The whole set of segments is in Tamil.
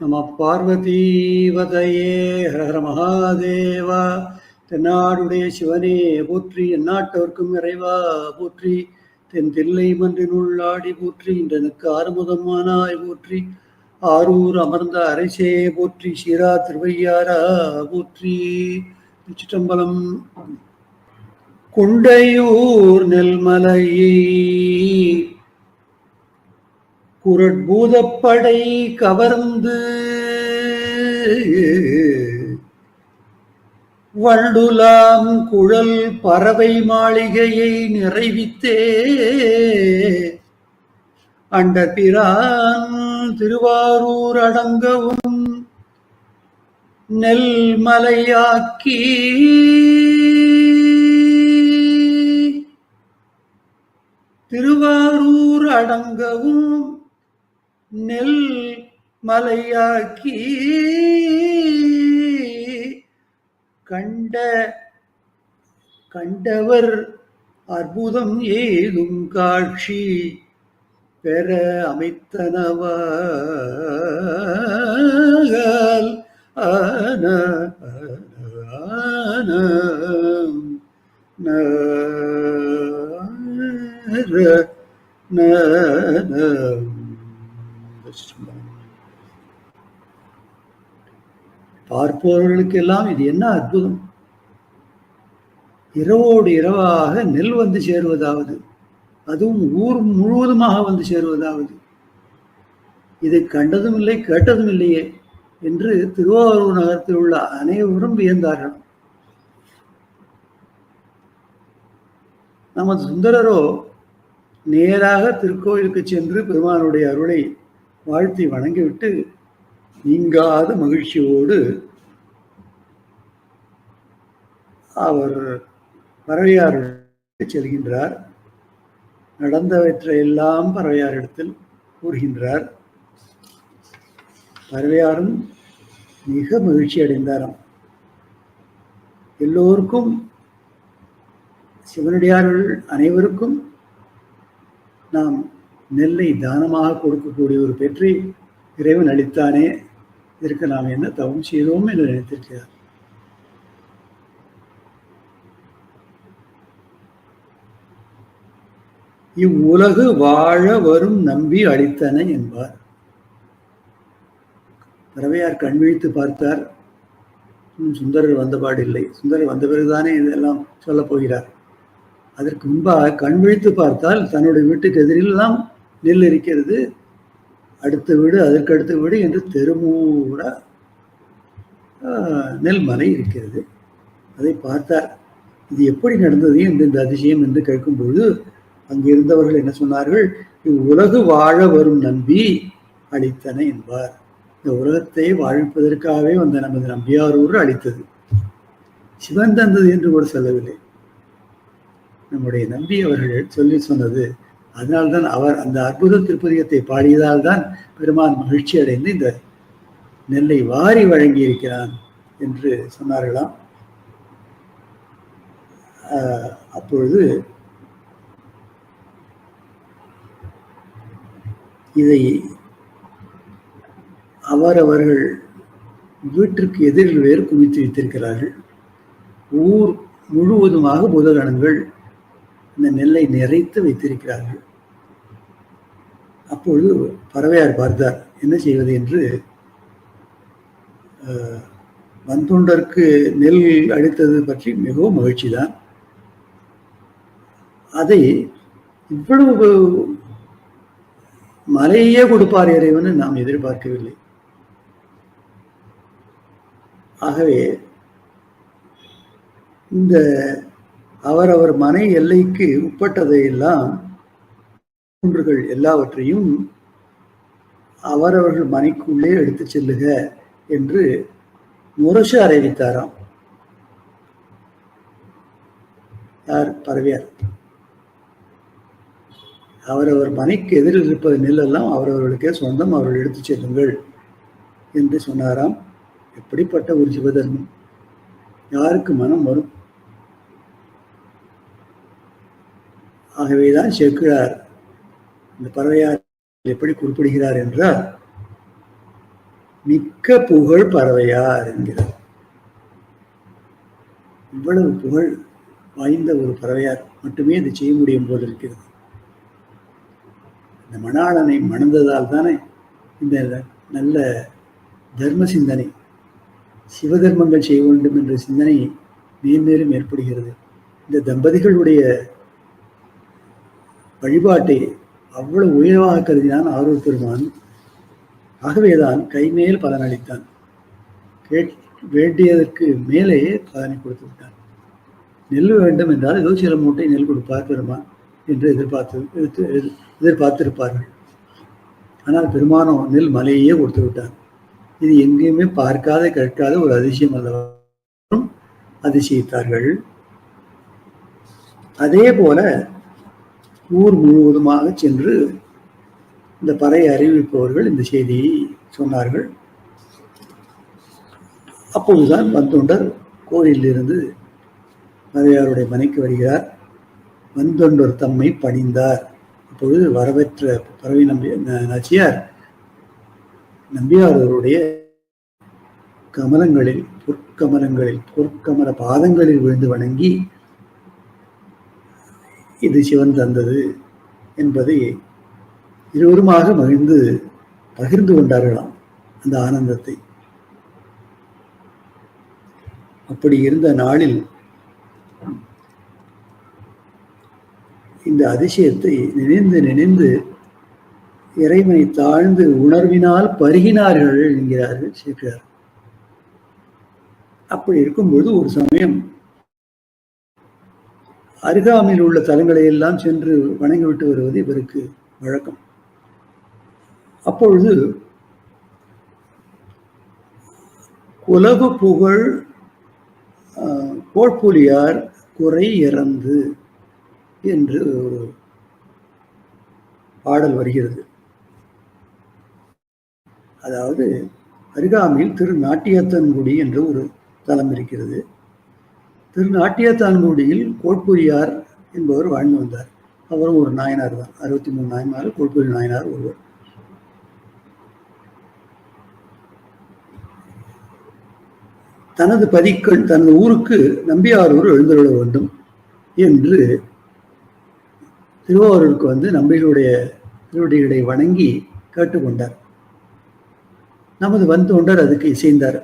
நம பார்வதீவதையே ஹரஹர மகாதேவா. தென்னாடுடைய சிவனே போற்றி எந்நாட்டவர்க்கும் இறைவா போற்றி. தென் தில்லை மன்றினுள்ளாடி போற்றி இன்றனுக்கு ஆறுமுகமானாய் போற்றி. ஆரூர் அமர்ந்த அரசே போற்றி சீரா திருவையாரா போற்றி. திருச்சிட்டம்பலம் குண்டையூர் நெல்மலையே குரட்பூதப்படை கவர்ந்து வள்ளுலாம் குழல் பறவை மாளிகையை நிறைவித்தே. அண்ட பிரான் திருவாரூர் அடங்கவும் நெல்மலையாக்கி திருவாரூர் அடங்கவும் நெல் மலையாக்கி கண்ட கண்டவர் அற்புதம் ஏதும் காட்சி பெற அமைத்தனவால் ஆன ஆன பார்ப்பவர்களுக்கெல்லாம் இது என்ன அற்புதம். இரவோடு இரவாக நெல் வந்து சேருவதாவது அதுவும் ஊர் முழுவதுமாக வந்து சேருவதாவது. இதை கண்டதும் இல்லை கேட்டதும் இல்லையே என்று திருவாரூர் நகரத்தில் உள்ள அனைவரும் வியந்தார்கள். நமது சுந்தரரோ நேராக திருக்கோயிலுக்கு சென்று பெருமானுடைய அருளை வாழ்த்தி வணங்கிவிட்டு நீங்காத மகிழ்ச்சியோடு அவர் பறவையார் செல்கின்றார். நடந்தவற்றையெல்லாம் பறவையாரிடத்தில் கூறுகின்றார். பறவையாரும் மிக மகிழ்ச்சி அடைந்தாராம். எல்லோருக்கும் சிவனடியார்கள் அனைவருக்கும் நாம் நெல்லை தானமாக கொடுக்கக்கூடிய ஒரு பெற்றி இறைவன் அளித்தானே இதற்கு நாம் என்ன தவம் செய்தோம் என்று நினைத்திருக்கிறார். இவ்வுலகு வாழ வரும் நம்பி அளித்தன என்பார். பறவையார் கண் விழித்து பார்த்தார். சுந்தரர் வந்தபாடு இல்லை. சுந்தரர் வந்த பிறகுதானே இதெல்லாம் சொல்லப் போகிறார். அதற்கு முன்பாக கண் விழித்து பார்த்தால் தன்னுடைய வீட்டுக்கு எதிரில் தான் நெல் இருக்கிறது அடுத்த வீடு அதற்கு அடுத்த வீடு என்று தெருமூட நெல்மலை இருக்கிறது. அதை பார்த்தார் இது எப்படி நடந்தது என்று இந்த அதிசயம் என்று கேட்கும்போது அங்கு இருந்தவர்கள் என்ன சொன்னார்கள்? இவ்வுலகு வாழ வரும் நம்பி அளித்தன என்பார். இந்த உலகத்தை வாழ்ப்பதற்காகவே வந்த நமது நம்பியாரூர் அளித்தது. சிவன் தந்தது என்று கூட சொல்லவில்லை. நம்முடைய நம்பி அவர்கள் சொல்லி சொன்னது அதனால்தான் அவர் அந்த அற்புத திருப்பதிகத்தை பாடியதால் தான் பெருமான் மகிழ்ச்சி அடைந்து இந்த நெல்லை வாரி வழங்கி இருக்கிறான் என்று சொன்னார்களாம். அப்பொழுது இதை அவரவர்கள் வீட்டிற்கு எதிரில் வேறு குவித்து வைத்திருக்கிறார்கள். ஊர் முழுவதுமாக புதகணங்கள் இந்த நெல்லை நிறைத்து வைத்திருக்கிறார்கள். அப்பொழுது பறவையார் பார்த்தார் என்ன செய்வது? என்று வந்தொண்டருக்கு நெல் அளித்தது பற்றி மிகவும் மகிழ்ச்சி தான் அதை இவ்வளவு மலையே கொடுப்பார் இறைவன் நாம் எதிர்பார்க்கவில்லை. ஆகவே இந்த அவரவர் மனை எல்லைக்கு உட்பட்டதை குன்றுகள் எல்லாவற்றையும் அவரவர்கள் மனைக்குள்ளே எடுத்து செல்லுக என்று முரசு அறிவித்தாராம். யார்? பரவியார் அவரவர் மனைக்கு எதிரில் இருப்பது நெல்லெல்லாம் அவரவர்களுக்கே சொந்தம் அவர்கள் எடுத்து செல்லுங்கள் என்று சொன்னாராம். எப்படிப்பட்ட ஒரு சிவதர்மம்? யாருக்கு மனம் வரும்? ஆகவேதான் செக்குழார் இந்த பறவையார் எப்படி குறிப்பிடுகிறார் என்றால் மிக்க புகழ் பறவையார் என்கிறார். இவ்வளவு புகழ் வாய்ந்த ஒரு பறவையார் மட்டுமே இதை செய்ய முடியும் போல் இருக்கிறது. இந்த மணாளனை மணந்ததால் தானே இந்த நல்ல தர்ம சிந்தனை சிவதர்மங்கள் செய்ய வேண்டும் என்ற சிந்தனை மேன்மேலும் ஏற்படுகிறது. இந்த தம்பதிகளுடைய வழிபாட்டை அவ்வளவு உயர்வாக கருதினான் ஆரூர் பெருமான் ஆகவேதான் கைமேல் பலனளித்தான். கேட் வேண்டியதற்கு மேலே பலனை கொடுத்து விட்டான். நெல் வேண்டும் என்றால் ஏதோ சில மூட்டை நெல் கொடுப்பார் பெருமான் என்று எதிர்பார்த்து எதிர்- எதிர்பார்த்திருப்பார்கள். ஆனால் பெருமானோ நெல் மலையே கொடுத்து விட்டான். இது எங்கேயுமே பார்க்காத கேட்காத ஒரு அதிசயம் அல்லவா? அதிசயித்தார்கள். அதே போல ஊர் முழுவதுமாக சென்று இந்த பறை அறிவிப்பவர்கள் இந்த செய்தியை சொன்னார்கள். அப்போதுதான் வந்தொண்டர் கோயிலிருந்து பறையாருடைய மனைக்கு வருகிறார். வந்தொண்டர் தம்மை பணிந்தார். அப்பொழுது வரவேற்ற பறவை நம்பி நச்சியார் நாச்சியார் நம்பியார் அவருடைய கமலங்களில் பொற்கமலங்களில் பொற்கமல பாதங்களில் விழுந்து வணங்கி இது சிவன் தந்தது என்பதை இருவருமாக மகிழ்ந்து பகிர்ந்து கொண்டார்களாம் அந்த ஆனந்தத்தை. அப்படி இருந்த நாளில் இந்த அதிசயத்தை நினைந்து நினைந்து இறைவனை தாழ்ந்து உணர்வினால் பருகினார்கள் என்கிறார்கள் சேர்க்கிறார் அப்படி இருக்கும்போது ஒரு சமயம் அருகாமையில் உள்ள தலங்களை எல்லாம் சென்று வணங்கிவிட்டு வருவது இவருக்கு வழக்கம். அப்பொழுது உலக புகழ் கோட்புலியார் குறை இறந்து என்று ஒரு பாடல் வருகிறது. அதாவது அருகாமையில் திரு நாட்டியத்தன்குடி என்ற ஒரு தலம் இருக்கிறது. திரு நாட்டியத்தான்குடியில் கோட்புரியார் என்பவர் வாழ்ந்து வந்தார். அவரும் ஒரு நாயனார் தான். அறுபத்தி மூணு நாயனார் கோட்புரி நாயனார் ஒருவர். தனது பதிக்கள் தனது ஊருக்கு நம்பியாரூர் எழுந்துள்ள வேண்டும் என்று திருவாரூருக்கு வந்து நம்பிகளுடைய திருவடிகளை வணங்கி கேட்டுக்கொண்டார். நமது வந்தொண்டர் அதுக்கு இசைந்தார்.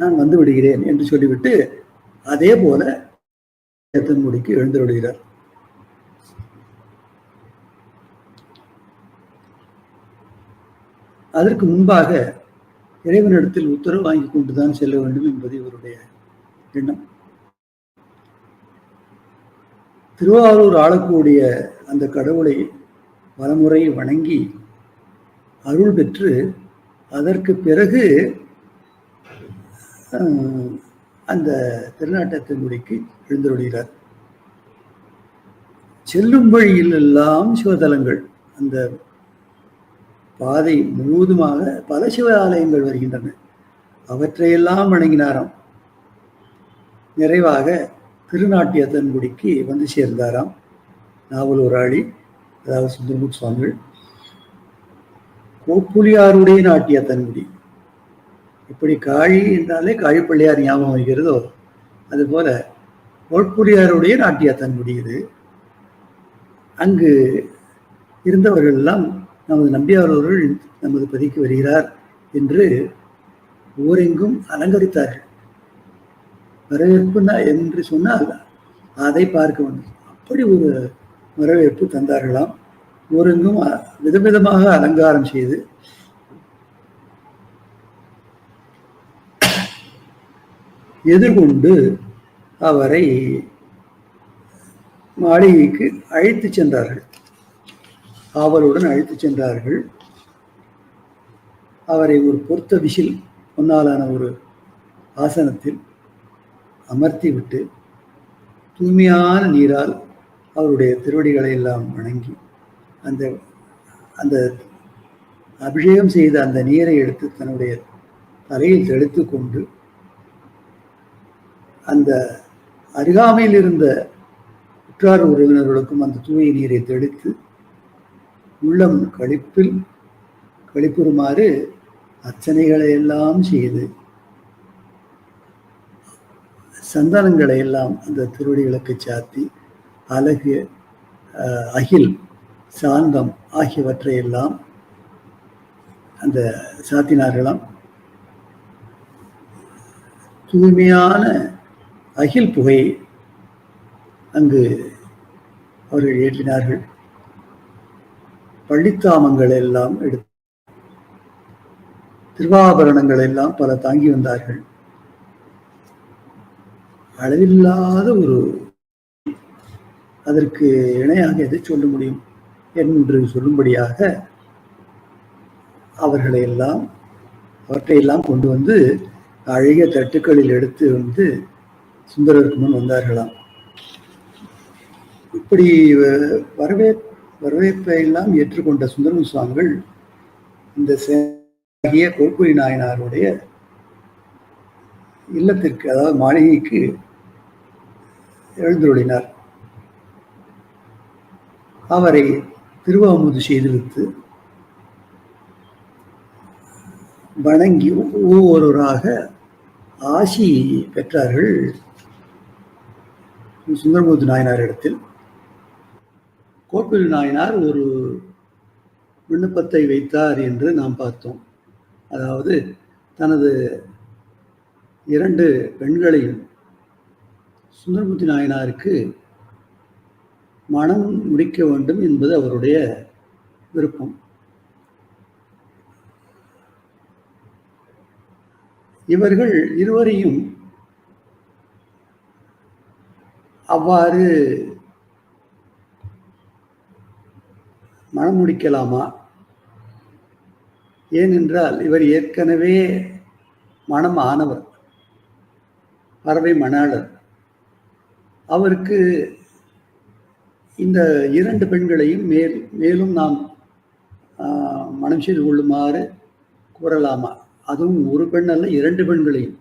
நான் வந்து விடுகிறேன் என்று சொல்லிவிட்டு அதே போல முடிக்கு எழுந்து விடுகிறார் அதற்கு முன்பாக இறைவனிடத்தில் உத்தரவு வாங்கி கொண்டுதான் செல்ல வேண்டும் என்பது இவருடைய எண்ணம். திருவாரூர் ஆளக்கூடிய அந்த கடவுளை பலமுறை வணங்கி அருள் பெற்று அதற்கு பிறகு அந்த திருநாட்டத்தின்குடிக்கு எழுந்தருளிகிறார் செல்லும் வழியில் எல்லாம் சிவதலங்கள். அந்த பாதை முழுவதுமாக பல சிவ ஆலயங்கள் வருகின்றன. அவற்றையெல்லாம் வணங்கினாராம். நிறைவாக திருநாட்டியத்தன்குடிக்கு வந்து சேர்ந்தாராம். நாவல் ஒராளி அதாவது சுந்தரமுத் சுவாமிகள். கோப்புலியாருடைய நாட்டியத்தன்குடி இப்படி காழி என்றாலே காழிப்பள்ளியார் ஞாபகம் வைக்கிறதோ? அதுபோல ஒழ்புடியாருடைய நாட்டியத்தான் முடியுது அங்கு இருந்தவர்கள் எல்லாம் நமது நம்பியார் அவர்கள் நமது பதிக்கு வருகிறார் என்று ஊரெங்கும் அலங்கரித்தார்கள். வரவேற்பு என்று சொன்னால் அதை பார்க்க வேண்டும். அப்படி ஒரு வரவேற்பு தந்தார்களாம். ஊரெங்கும் விதவிதமாக அலங்காரம் செய்து எதிர்கொண்டு அவரை மாளிகைக்கு அழைத்து சென்றார்கள். ஆவலுடன் அழைத்து சென்றார்கள். அவரை ஒரு பொருத்த விசில் ஒன்னாலான ஒரு ஆசனத்தில் அமர்த்திவிட்டு தூய்மையான நீரால் அவருடைய திருவடிகளை எல்லாம் வணங்கி அந்த அந்த அபிஷேகம் செய்த அந்த நீரை எடுத்து தன்னுடைய தலையில் தெளித்து கொண்டு அந்த அருகாமையில் இருந்த உற்றார் உறவினர்களுக்கும் அந்த தூய நீரை தெளித்து உள்ளம் கழிப்பில் கழிப்புறுமாறு அர்ச்சனைகளை எல்லாம் செய்து சந்தனங்களை எல்லாம் அந்த திருவடிகளுக்கு சாத்தி அழகு அகில் சாந்தம் ஆகியவற்றை எல்லாம் அந்த சாத்தினார்களாம். தூய்மையான அகில் புகை அங்கு அவர்கள் ஏற்றினார்கள். பள்ளித்தாமங்கள் எல்லாம் எடுத்து திருவாபரணங்கள் எல்லாம் பல தாங்கி வந்தார்கள். அளவில்லாத ஒரு அதற்கு இணையாக எதை சொல்ல முடியும் என்று சொல்லும்படியாக அவர்களை எல்லாம் அவற்றையெல்லாம் கொண்டு வந்து அழகிய தட்டுக்களில் எடுத்து வந்து சுந்தரருக்கு முன் வந்தார்களாம். இப்படி வ- வரவே வரவேற்பை எல்லாம் ஏற்றுக்கொண்ட சுந்தரம் சுவாமிகள் இந்த சேகிய கோக்குரி நாயனாருடைய இல்லத்திற்கு அதாவது மாளிகைக்கு எழுந்துருளினார். அவரை திருவாமுது செய்துவித்து வணங்கி ஒவ்வொருவராக ஆசி பெற்றார்கள். சுந்தரமூர்த்தி நாயனார் இடத்தில். கோப்பில் நாயனார் ஒரு விண்ணப்பத்தை வைத்தார் என்று நாம் பார்த்தோம். அதாவது தனது இரண்டு பெண்களையும் சுந்தரமூர்த்தி நாயனாருக்கு மனம் முடிக்க வேண்டும் என்பது அவருடைய விருப்பம். இவர்கள் இருவரையும் அவ்வாறு மனம் முடிக்கலாமா? ஏனென்றால் இவர் ஏற்கனவே மனம் ஆனவர் பறவை மணாளர். அவருக்கு இந்த இரண்டு பெண்களையும் மேல் மேலும் நாம் மனம் செய்து கொள்ளுமாறு கூறலாமா? அதுவும் ஒரு பெண் அல்ல இரண்டு பெண்களையும்.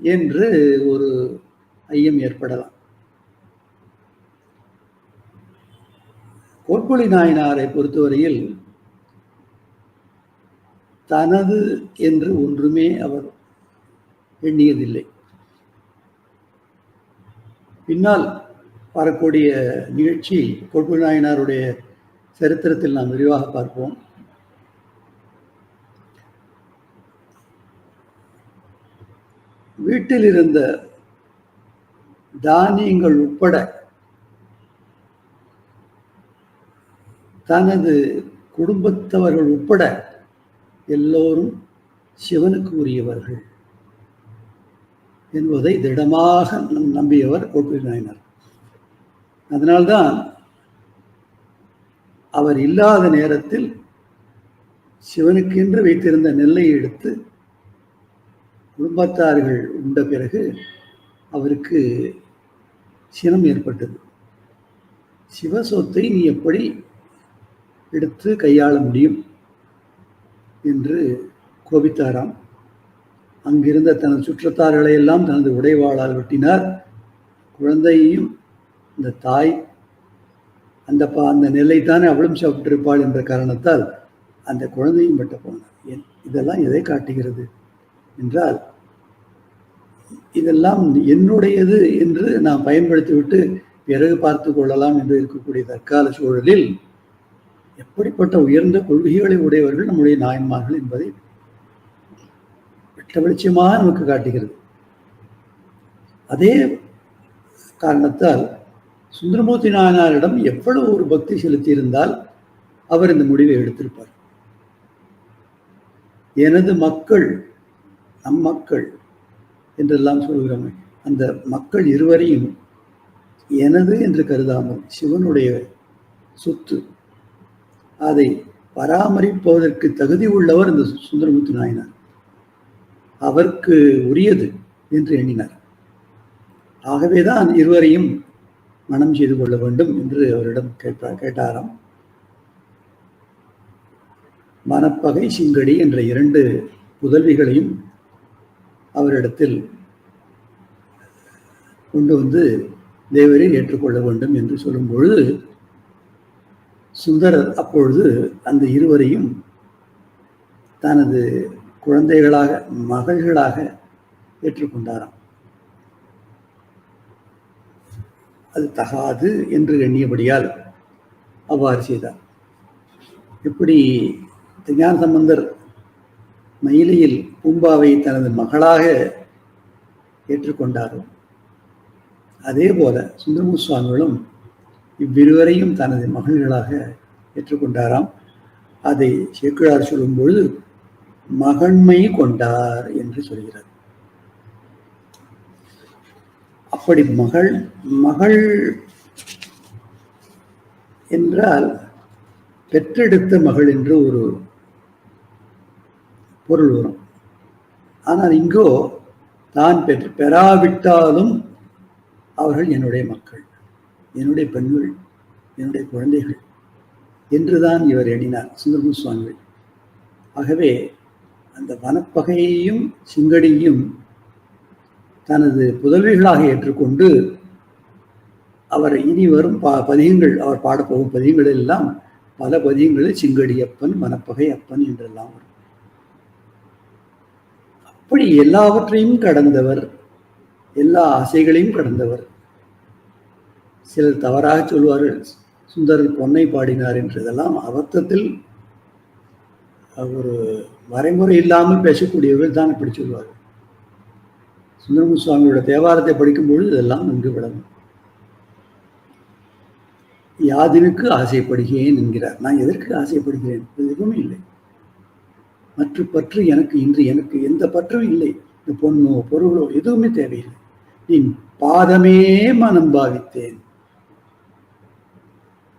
என்று ஒரு ஐயம் ஏற்படலாம். கோட்புலி நாயனாரை பொறுத்தவரையில் தனது என்று ஒன்றுமே அவர் எண்ணியதில்லை. பின்னால் வரக்கூடிய நிகழ்ச்சி கோட்புலி நாயனாருடைய சரித்திரத்தில் நாம் விரிவாக பார்ப்போம். வீட்டில் இருந்த தானியங்கள் உட்பட தனது குடும்பத்தவர்கள் உட்பட எல்லோரும் சிவனுக்கு உரியவர்கள் என்பதை திடமாக நம்- நம்பியவர் கோட்புலி நாயனார் அதனால்தான் அவர் இல்லாத நேரத்தில் சிவனுக்கென்று வைத்திருந்த நெல்லை எடுத்து குடும்பத்தார்கள் உண்ட பிறகு அவருக்கு சினம் ஏற்பட்டது. சிவசொத்தை நீ எப்படி எடுத்து கையாள முடியும்? என்று கோபித்தாராம். அங்கிருந்த தனது சுற்றத்தார்களை எல்லாம் தனது உடைவாளால் வெட்டினார். குழந்தையையும் இந்த தாய் அந்த பா அந்த நெல்லைத்தானே அவளும் சாப்பிட்டிருப்பாள் என்ற காரணத்தால் அந்த குழந்தையும் வெட்ட போனார். இதெல்லாம் எதை காட்டுகிறது? என்றால் இதெல்லாம் என்னுடையது என்று நான் பயன்படுத்திவிட்டு பிறகு பார்த்து கொள்ளலாம் என்று இருக்கக்கூடிய தற்கால சூழலில் எப்படிப்பட்ட உயர்ந்த கொள்கைகளை உடையவர்கள் நம்முடைய நாயன்மார்கள் என்பதை வெட்ட வெளிச்சமாக நமக்கு காட்டுகிறது. அதே காரணத்தால் சுந்தரமூர்த்தி நாயனாரிடம் எவ்வளவு ஒரு பக்தி செலுத்தியிருந்தால் அவர் இந்த முடிவை எடுத்திருப்பார். எனது மக்கள் நம் மக்கள் என்றெல்லாம் சொல்கிறோமே அந்த மக்கள் இருவரையும் எனது என்று கருதாமல் சிவனுடைய சொத்து அதை பராமரிப்பதற்கு தகுதி உள்ளவர் இந்த சுந்தரமூர்த்தி நாயனார். அவருக்கு உரியது என்று எண்ணினார். ஆகவேதான் இருவரையும் மனம் செய்து கொள்ள வேண்டும் என்று அவரிடம் கேட்டார் கேட்டாராம். மனப்பகை சிங்கடி என்ற இரண்டு புதல்விகளையும் அவரிடத்தில் கொண்டு வந்து தேவரை ஏற்றுக்கொள்ள வேண்டும் என்று சொல்லும் பொழுது சுந்தரர் அப்பொழுது அந்த இருவரையும் தனது குழந்தைகளாக மகள்களாக ஏற்றுக்கொண்டாராம். அது தகாது என்று எண்ணியபடியால் அவ்வாறு செய்தார். எப்படி ஞான சம்பந்தர் மயிலையில் பூம்பாவை தனது மகளாக ஏற்றுக்கொண்டாரோ அதே போல சுந்தரமு சுவாமிகளும் இவ்விருவரையும் தனது மகள்களாக ஏற்றுக்கொண்டாராம். அதை சேக்கிழார் சொல்லும் பொழுது மகன்மை கொண்டார் என்று சொல்கிறார் அப்படி மகள் மகள் என்றால் பெற்றெடுத்த மகள் என்று ஒரு பொருள் வரும். ஆனால் இங்கோ தான் பெற்று பெறாவிட்டாலும் அவர்கள் என்னுடைய மக்கள் என்னுடைய பெண்கள் என்னுடைய குழந்தைகள் என்றுதான் இவர் எண்ணினார் சுந்தரமு சுவாமிகள். ஆகவே அந்த வனப்பகையையும் சிங்கடியும் தனது புதல்விகளாக ஏற்றுக்கொண்டு அவர் இனி வரும் பா பதியங்கள் அவர் பாடப்போகும் பதியங்கள் எல்லாம் பல பதியங்களில் சிங்கடியப்பன் வனப்பகை அப்பன் என்றெல்லாம் வரும். அப்படி எல்லாவற்றையும் கடந்தவர் எல்லா ஆசைகளையும் கடந்தவர். சிலர் தவறாக சொல்வார்கள் சுந்தரர் பொன்னை பாடினார் என்றதெல்லாம் அபத்தத்தில் ஒரு வரைமுறை இல்லாமல் பேசக்கூடியவர்கள் தான் இப்படி சொல்வார்கள். சுந்தரமு சுவாமியோட தேவாரத்தை படிக்கும்பொழுது இதெல்லாம் நன்கு விளங்கும் யாதினுக்கு ஆசைப்படுகிறேன் என்கிறார். நான் எதற்கு ஆசைப்படுகிறேன்? எதுவுமே இல்லை. மற்ற பற்று எனக்கு இன்று எனக்கு எந்த பற்றும் இல்லை. இந்த பொண்ணோ பொருளோ எதுவுமே தேவையில்லை. நீ பாதமே மனம் பாவித்தேன்.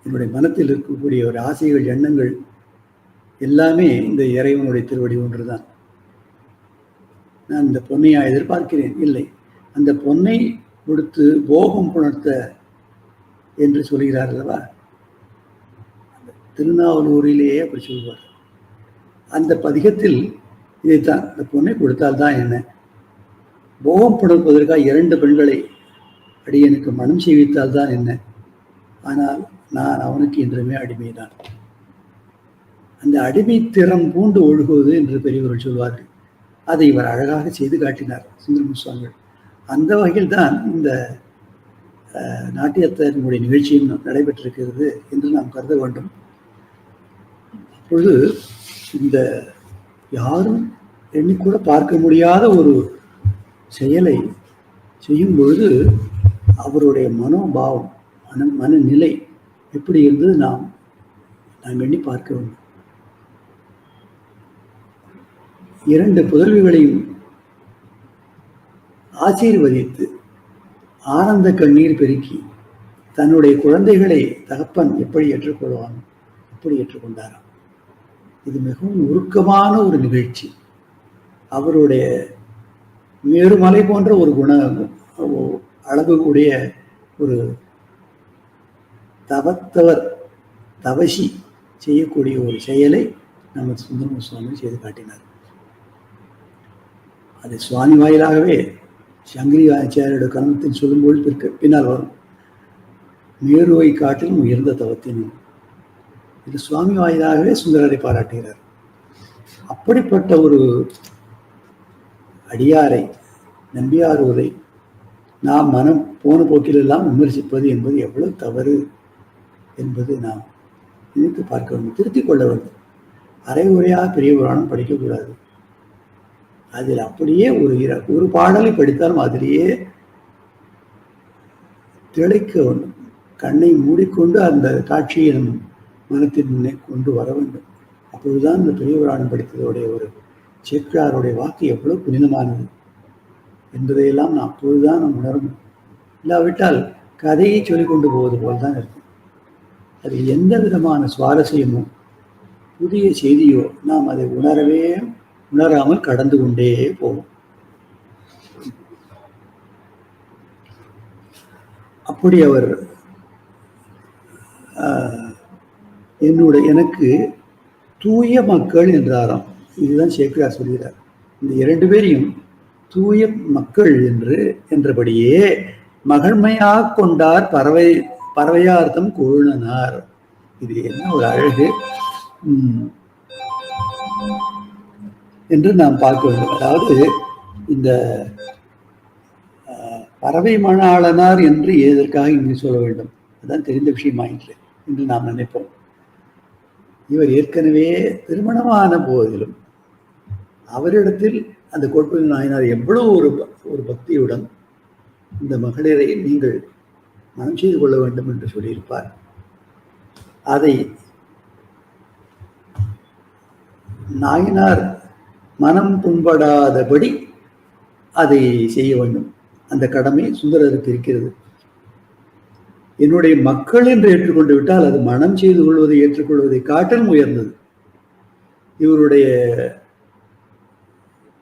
என்னுடைய மனத்தில் இருக்கக்கூடிய ஒரு ஆசைகள் எண்ணங்கள் எல்லாமே இந்த இறைவனுடைய திருவடி ஒன்றுதான். நான் இந்த பொன்னையா எதிர்பார்க்கிறேன்? இல்லை. அந்த பொன்னை கொடுத்து போகம் புணர்த்த என்று சொல்கிறார் அல்லவா? திருநாவலூரிலேயே அப்படி சொல்வார். அந்த பதிகத்தில் இதைத்தான் இந்த பொண்ணை கொடுத்தால்தான் என்ன? போகம் புணர்ப்பதற்காக இரண்டு பெண்களை அடியனுக்கு மனம் செய்வித்தால் தான் என்ன? ஆனால் நான் அவனுக்கு என்றுமே அடிமைதான். அந்த அடிமை திறம் பூண்டு ஒழுகுவது என்று பெரியவர்கள் சொல்வார்கள். அதை இவர் அழகாக செய்து காட்டினார் சுந்தரமு சுவாமிகள். அந்த வகையில் தான் இந்த நாட்டியத்தினுடைய நிகழ்ச்சியும் நடைபெற்றிருக்கிறது என்று நாம் கருத வேண்டும். அப்பொழுது இந்த யாரும் எண்ணிக்கூட பார்க்க முடியாத ஒரு செயலை செய்யும் பொழுது அவருடைய மனோபாவம் மன மனநிலை எப்படி இருந்தது நாம் நாம் எண்ணி பார்க்க வேண்டும் இரண்டு புதல்விகளையும் ஆசீர்வதித்து ஆனந்த கண்ணீர் பெருக்கி தன்னுடைய குழந்தைகளை தகப்பன் எப்படி ஏற்றுக்கொள்வான் எப்படி ஏற்றுக்கொண்டாராம் இது மிகவும் உருக்கமான ஒரு நிகழ்ச்சி. அவருடைய மேருமலை போன்ற ஒரு குண அழகு கூடிய ஒரு தவத்தவர் தவசி செய்யக்கூடிய ஒரு செயலை நம்ம சுந்தரம சுவாமி செய்து காட்டினார். அது சுவாமி வாயிலாகவே சங்கரி ஆச்சாரியோட கர்மத்தின் சொல்லும்போது பின்னால் வரும். மேருவை காட்டிலும் உயர்ந்த தவத்தின் இது சுவாமி வாயிலாகவே சுந்தரரை பாராட்டுகிறார். அப்படிப்பட்ட ஒரு அடியாரை நம்பியாரூரை நாம் மனம் போன போக்கிலெல்லாம் விமர்சிப்பது என்பது எவ்வளவு தவறு என்பது நாம் நினைத்து பார்க்க வேண்டும் திருத்திக் கொள்ள வேண்டும். அரை உரையாக பெரிய புராணம் படிக்கக்கூடாது. அதில் அப்படியே ஒரு இர ஒரு பாடலை படித்தாலும் அதிலேயே திளைக்க வேண்டும். கண்ணை மூடிக்கொண்டு அந்த காட்சியை மனத்தின் முன்னே கொண்டு வர வேண்டும். அப்பொழுதுதான் இந்த பெரிய புராணம் படித்ததோடைய ஒரு சேக்கிழாருடைய வாக்கு எவ்வளவு புனிதமானது. என்பதையெல்லாம் நான் அப்பொழுதுதான் நாம் உணரும் இல்லாவிட்டால் கதையை சொல்லிக் கொண்டு போவது போல்தான் இருக்கும். அது எந்த விதமான சுவாரஸ்யமோ புதிய செய்தியோ நாம் அதை உணரவே உணராமல் கடந்து கொண்டே போவோம். அப்படி அவர் என்னுடைய எனக்கு தூய மக்கள் என்றாராம். இதுதான் சேக்கிரார் சொல்கிறார். இந்த இரண்டு பேரையும் தூய மக்கள் என்று என்றபடியே மகன்மையாக கொண்டார் பறவை பறவையார்த்தம் கொழுனனார் இது என்ன ஒரு அழகு? என்று நாம் பார்க்க வேண்டும். அதாவது இந்த பறவை மணாளனார் என்று எதற்காக இங்கு சொல்ல வேண்டும். அதான் தெரிந்த விஷயமாயிற்று என்று நாம் நினைப்போம். இவர் ஏற்கனவே திருமணமான போதிலும் அவரிடத்தில் அந்த கோட்பதி நாயனார் எவ்வளவு ஒரு ஒரு பக்தியுடன் இந்த மகளிரை நீங்கள் மனம் செய்து கொள்ள வேண்டும் என்று சொல்லியிருப்பார். அதை நாயனார் மனம் புண்படாதபடி அதை செய்ய வேண்டும். அந்த கடமை சுந்தரருக்கு இருக்கிறது. என்னுடைய மக்கள் என்று ஏற்றுக்கொண்டு விட்டால் அது மனம் செய்து கொள்வதை ஏற்றுக்கொள்வதை காட்டிலும் உயர்ந்தது. இவருடைய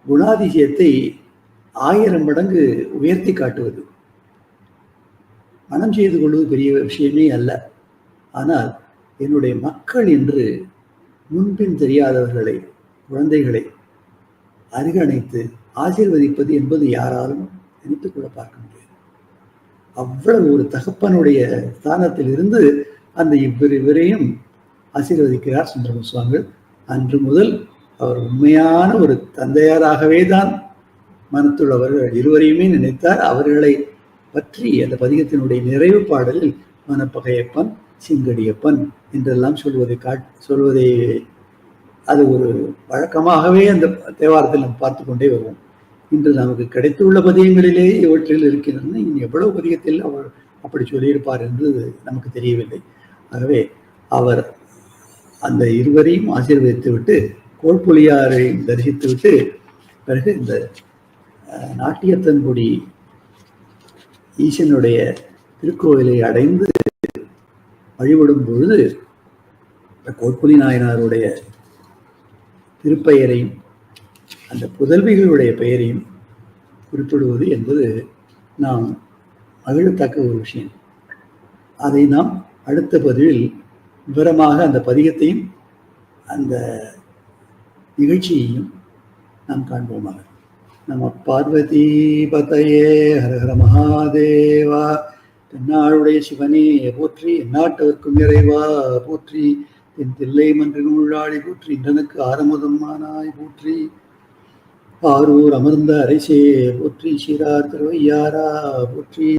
குணாதிசயத்தை ஆயிரம் மடங்கு உயர்த்தி காட்டுவது. மனம் செய்து கொள்வது பெரிய விஷயமே அல்ல. ஆனால் என்னுடைய மக்கள் என்று முன்பின் தெரியாதவர்களை குழந்தைகளை அருகணைத்து ஆசீர்வதிப்பது என்பது யாராலும் நினைத்துக் கூட பார்க்க முடியாது. அவ்வளவு ஒரு தகப்பனுடைய ஸ்தானத்தில் இருந்து அந்த இவ்விரு இவரையும் ஆசீர்வதிக்கிறார் சுந்தர சுவாமிகள் அன்று முதல் அவர் உண்மையான ஒரு தந்தையாராகவே தான் மனத்துள்ளவர்கள் இருவரையுமே நினைத்தார். அவர்களை பற்றி அந்த பதிகத்தினுடைய நிறைவு பாடலில் மனப்பகையப்பன் சிங்கடியப்பன் என்றெல்லாம் சொல்வதை காட் சொல்வதை அது ஒரு வழக்கமாகவே அந்த தேவாரத்தில் நாம் பார்த்து கொண்டே வருவோம். இன்று நமக்கு கிடைத்துள்ள பதியங்களிலே இவற்றில் இருக்கின்றன. இனி எவ்வளவு பதியத்தில் அவர் அப்படி சொல்லியிருப்பார் என்று நமக்கு தெரியவில்லை. ஆகவே அவர் அந்த இருவரையும் ஆசீர்வதித்து விட்டு கோல்புலியாரையும் தரிசித்து விட்டு பிறகு இந்த நாட்டியத்தன்குடி ஈசனுடைய திருக்கோவிலை அடைந்து வழிபடும் பொழுது கோட்புலி நாயனாருடைய திருப்பெயரையும் அந்த புதல்விகளுடைய பெயரையும் குறிப்பிடுவது என்பது நாம் மகிழத்தக்க ஒரு விஷயம். அதை நாம் அடுத்த பதிவில் விவரமாக அந்த பதிகத்தையும் அந்த நிகழ்ச்சியையும் நாம் காண்போமாக. நம பார்வதி பதையே ஹரஹர மகாதேவா. தென்னாளுடைய சிவனே போற்றி நாட்டவர்க்கும் இறைவா போற்றி. என் தில்லை மன்றின் உள்ளாடி போற்றி இன்றனுக்கு ஆரமுதமானாய் போற்றி. ஆரூர் அமர்ந்த அரைசே போற்றி சீரார் திருவையாரா போற்றி